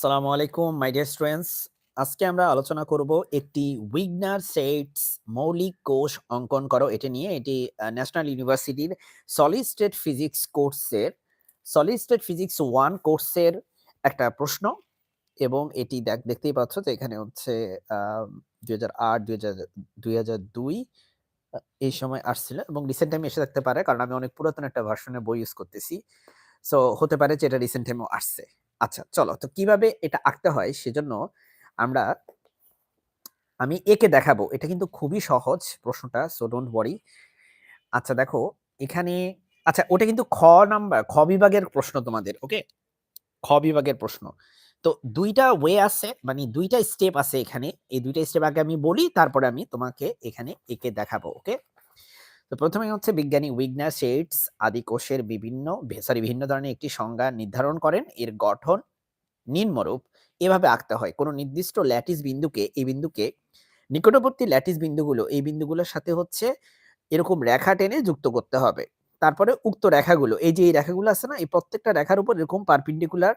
আসসালামু আলাইকুম my dear students আজকে আমরা আলোচনা করব একটি উইগনার সেটস মৌলিক কোষ অঙ্কন করো। এটা নিয়ে এটি ন্যাশনাল ইউনিভার্সিটির সলিড স্টেট ফিজিক্স কোর্সের সলিড স্টেট ফিজিক্স ওয়ান কোর্সের একটা প্রশ্ন। এবং এটি দেখ- দেখতেই পাচ্ছ যে এখানে হচ্ছে দুই হাজার আট, দুই হাজার, দুই এই সময় আসছিল। এবং রিসেন্ট টাইমে এসে থাকতে পারে, কারণ আমি অনেক পুরাতন একটা ভার্সনের বই ইউজ করতেছি। সো হতে পারে যে এটা রিসেন্ট টাইমেও আসছে। আচ্ছা চলো। তো কীভাবে এটা আঁকতে হয় সেজন্য আমরা, আমি একে দেখাবো। এটা কিন্তু খুবই সহজ প্রশ্নটা সো ডোন্ট ওয়ারি আচ্ছা দেখো, এখানে আচ্ছা ওটা কিন্তু খ নাম্বার, খ বিভাগের প্রশ্ন তোমাদের ওকে খ বিভাগের প্রশ্ন। তো দুইটা ওয়ে আছে মানে দুইটা স্টেপ আছে এখানে। এই দুইটা স্টেপ আগে আমি বলি, তারপরে আমি তোমাকে এখানে একে দেখাবো ওকে তো প্রথমে হচ্ছে বিজ্ঞানী উইগনার শেডস আদি কোষের বিভিন্ন সরি বিভিন্ন ধরনের একটি সংজ্ঞা নির্ধারণ করেন। এর গঠন নিম্নরূপ। এভাবে আঁকতে হয়। কোনো নির্দিষ্ট ল্যাটিস বিন্দুকে, এই বিন্দুকে, নিকটবর্তী ল্যাটিস বিন্দুগুলো, এই বিন্দুগুলোর সাথে হচ্ছে এরকম রেখা টেনে যুক্ত করতে হবে। তারপরে উক্ত রেখাগুলো, এই যে এই রেখাগুলো আছে না, এই প্রত্যেকটা রেখার উপর এরকম পারপেন্ডিকুলার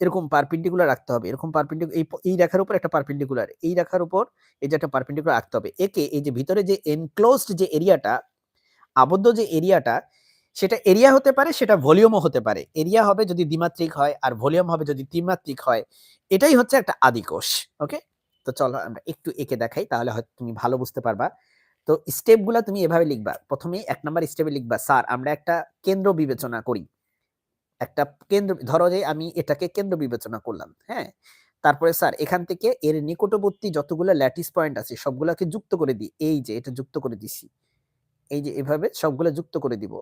এরকম পারপেন্ডিকুলার রাখতে হবে। এরকম পারপেন্ডিকুলার, এই এই রেখার উপর একটা পারপেন্ডিকুলার, এই রেখার উপর এই যে একটা পারপেন্ডিকুলার রাখতে হবে। একে এই যে ভিতরে যে এনক্লোজড যে এরিয়াটা আবদ্ধ যে এরিয়াটা, সেটা এরিয়া হতে পারে, সেটা ভলিউমও হতে পারে। এরিয়া হবে যদি দ্বিমাত্রিক হয় আর ভলিউম হবে যদি ত্রিমাত্রিক হয়, এটাই হচ্ছে একটা আদিকোষ ওকে তো চলো আমরা একটু এঁকে দেখাই, তাহলে হয়তো তুমি ভালো বুঝতে পারবা। তো স্টেপগুলো তুমি এভাবে লিখবা। প্রথমে এক নম্বর স্টেপে লিখবা, স্যার, আমরা একটা কেন্দ্র বিবেচনা করি। একটা কেন্দ্র, ধরো যে আমি এটাকে কেন্দ্র বিবেচনা করলাম হ্যাঁ? তারপরে, স্যার, এখান থেকে এর নিকটবর্তী যতগুলো ল্যাটিস পয়েন্ট আছে, সবগুলোকে যুক্ত করে দিই। এই যে, এটা যুক্ত করে দিছি। এই যে এভাবে সবগুলো যুক্ত করে দিব।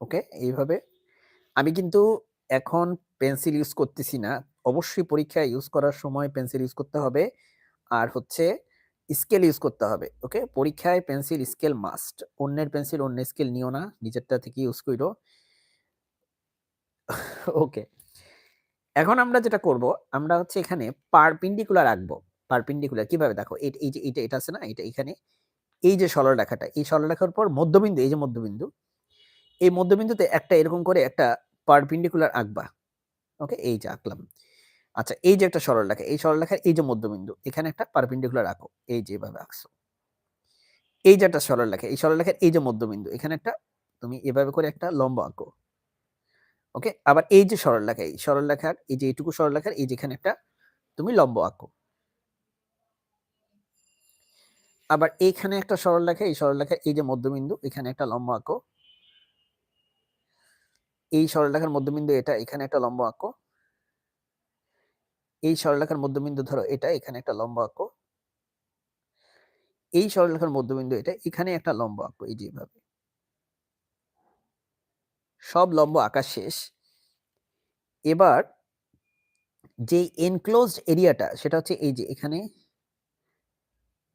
ওকে? এইভাবে। আমি কিন্তু এখন পেন্সিল ইউজ করতেছি না। অবশ্যই পরীক্ষায় ইউজ করার সময় পেন্সিল ইউজ করতে হবে। আর হচ্ছে স্কেল ইউজ করতে হবে, ওকে? পরীক্ষায় পেন্সিল স্কেল মাস্ট। অন্যের পেন্সিল অন্য স্কেল নিও না, নিজেরটা থেকে ইউজ করো ওকে। এখন আমরা যেটা করব, আমরা হচ্ছে এখানে পারপেন্ডিকুলার রাখব পারপেন্ডিকুলার কীভাবে? দেখো, এই যে এটা এটা আছে না? এটা এখানে। এই যে সরলরেখাটা এই সরলরেখার পর মধ্যবিন্দু এই যে মধ্যবিন্দু এই মধ্যবিন্দুতে একটা এরকম করে একটা পারপেন্ডিকুলার আঁকবা ওকে এই যে আঁকলাম আচ্ছা এই যে একটা সরলরেখা এই সরলরেখার এই যে মধ্যবিন্দু এখানে একটা পারপেন্ডিকুলার আঁকো এই যে এভাবে আঁকছো এই যে একটা সরলরেখা এই সরলরেখার এই যে মধ্যবিন্দু এখানে একটা তুমি এভাবে করে একটা লম্ব আঁকো ওকে আবার এই যে সরলরেখা এই সরলরেখার এই যে এইটুকু সরলরেখার এই যেখানে একটা তুমি লম্ব আঁকো আবার এইখানে একটা সরলরেখা এই সরলরেখার এই যে মধ্যবিন্দু, এখানে একটা লম্ব আঁকো। এই সরলরেখার মধ্যবিন্দু এটা, এখানে একটা লম্ব আঁকো। এই সরলরেখার মধ্যবিন্দু ধরো এটা, এখানে একটা লম্ব আঁকো। এই সরলরেখার মধ্যবিন্দু এটা, এখানে একটা লম্ব আঁকো, এই যে এভাবে। সব লম্ব আঁকা শেষ। এবার যে এনক্লোজড এরিয়াটা সেটা হচ্ছে এই যে এখানে,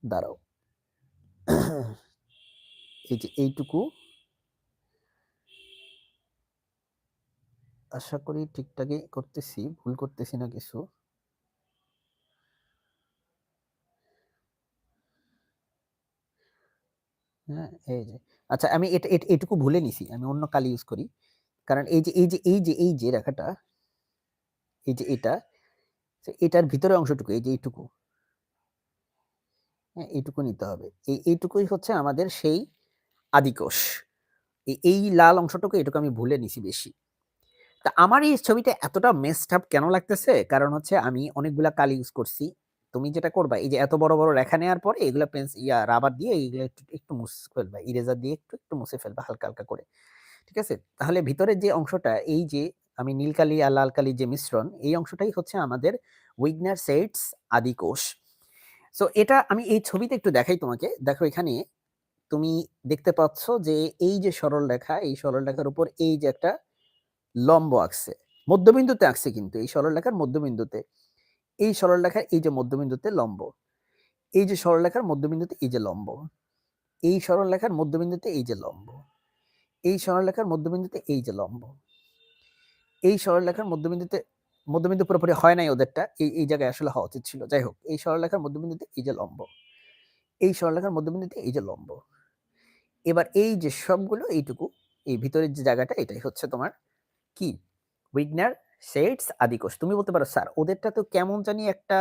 দাঁড়াও। এই যে এইটুকু আশা করি ঠিকঠাকই করতেছি, ভুল করতেছি না কিছু। হ্যাঁ এই যে। আচ্ছা আমি এটা, এটা- এটুকু ভুলে নিছি, আমি অন্য কালি ইউজ করি। কারণ এই যে এই যে এই যে এই যে রেখাটা, এই যে এটা এটার ভিতরে অংশটুকু, এই যে এইটুকু। এইটুকু নিতে হবে। এই, এইটুকুই হচ্ছে আমাদের সেই আদিকোষ। এই লাল অংশটুকু এটুকু আমি ভুলে নিছি বেশি। তা আমার এই ছবিটা এতটা মেসড আপ কেন লাগতেছে? কারণ হচ্ছে আমি অনেকগুলা কালি ইউজ করছি। তুমি যেটা করবা, এই যে এত বড় বড় রেখা নেওয়ার পরে এগুলা পেন্স ইয়া রাবার দিয়ে এগুলো একটু একটু মুছে ফেলবা ইরেজার দিয়ে একটু একটু মুছে ফেলবা হালকা হালকা করে। ঠিক আছে? তাহলে ভিতরের যে অংশটা, এই যে আমি নীলকালি আর লাল কালি যে মিশ্রণ, এই অংশটাই হচ্ছে আমাদের উইগনার সেটস আদি কোষ সো এটা আমি এই ছবিতে একটু দেখাই তোমাকে। দেখো এখানে তুমি দেখতে পাচ্ছ যে এই যে সরল রেখা, এই সরল রেখার উপর এই যে একটা লম্ব আঁকছে, মধ্যবিন্দুতে আঁকছে কিন্তু, এই সরলরেখার মধ্যবিন্দুতে। এই সরলরেখার এই যে মধ্যবিন্দুতে লম্ব, এই যে সরলরেখার মধ্যবিন্দুতে এই যে লম্ব, এই সরলরেখার মধ্যবিন্দুতে এই যে লম্ব, এই সরলরেখার মধ্যবিন্দুতে এই যে লম্ব, এই সরলরেখার মধ্যবিন্দুতে মধ্যবিন্দু পুরোপুরি হয় নাই ওদেরটা এই এই জায়গায় আসলে হওয়া উচিত ছিল যাই হোক এই সরলরেখার মধ্যবিন্দুতে এই যে লম্ব এই সরলরেখার মধ্যবিন্দুতে এই যে লম্ব এবার এই যে সবগুলো এইটুকু এই ভিতরের যে জায়গাটা এটাই হচ্ছে তোমার কি উইগনার সেটস আদিকোষ। তুমি বলতে পারো স্যার ওদেরটা তো কেমন জানি একটা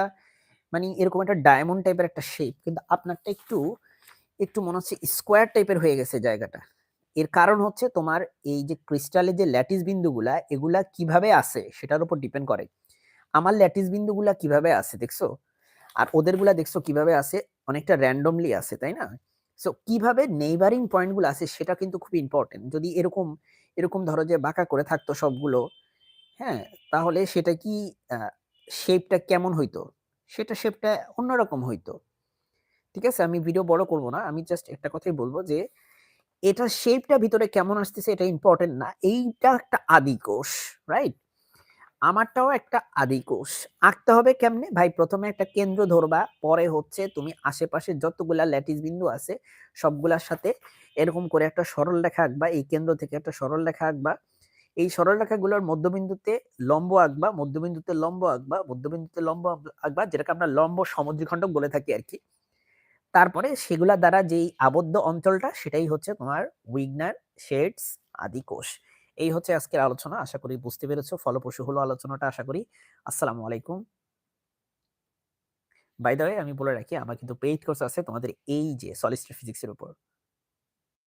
মানে এরকম একটা ডায়মন্ড টাইপের একটা শেপ কিন্তু আপনারটা একটু, একটু মনে হচ্ছে স্কোয়ার টাইপের হয়ে গেছে জায়গাটা। এর কারণ হচ্ছে তোমার এই যে ক্রিস্টালের যে ল্যাটিস বিন্দুগুলা এগুলা কীভাবে আসে সেটার উপর ডিপেন্ড করে। আমার ল্যাটিস বিন্দুগুলা কীভাবে আসে দেখছ? আর ওদেরগুলা দেখছ কীভাবে আসে? অনেকটা র‍্যান্ডমলি আসে, তাই না? সো কীভাবে নেইবারিং পয়েন্টগুলো আসে সেটা কিন্তু খুব ইম্পর্টেন্ট যদি এরকম, এরকম ধরো যে বাঁকা করে থাকতো সবগুলো, হ্যাঁ? তাহলে সেটা কি শেপটা কেমন হইতো? সেটা শেপটা অন্যরকম হইতো। ঠিক আছে? আমি ভিডিও বড় করব না। আমি জাস্ট একটা কথাই বলব যে এটার শেপটা ভিতরে কেমন আসতেছে এটা ইম্পোর্টেন্ট না। এইটা একটা আদিকোষ, রাইট? আমারটাও একটা আদিকোষ। আঁকতে হবে কেমনে? ভাই প্রথমে একটা কেন্দ্র ধরবা, পরে হচ্ছে তুমি আশেপাশে যতগুলা ল্যাটিস বিন্দু আছে সবগুলার সাথে এরকম করে একটা সরল রেখা আঁকবা। এই কেন্দ্র থেকে একটা সরল রেখা আঁকবা। এই সরল রেখাগুলোর মধ্যবিন্দুতে লম্ব আঁকবা, মধ্যবিন্দুতে লম্ব আঁকবা, মধ্যবিন্দুতে লম্ব আঁকবা যেটাকে আমরা লম্ব সমদ্বিখণ্ডক বলে থাকি আরকি। তারপরে সেগুলা দ্বারা যেই আবদ্ধ অঞ্চলটা, সেটাই হচ্ছে তোমার উইগনার, শেডস আদি কোষ এই হচ্ছে আজকের আলোচনা। আশা করি বুঝতে পেরেছ। ফলপ্রসূ হলো আলোচনাটা, আশা করি। আসসালামু আলাইকুম। বাই আমি বলে রাখি, আমার কিন্তু পেইড কোর্স আছে তোমাদের এই যে সলিস্টার ফিজিক্সের উপর।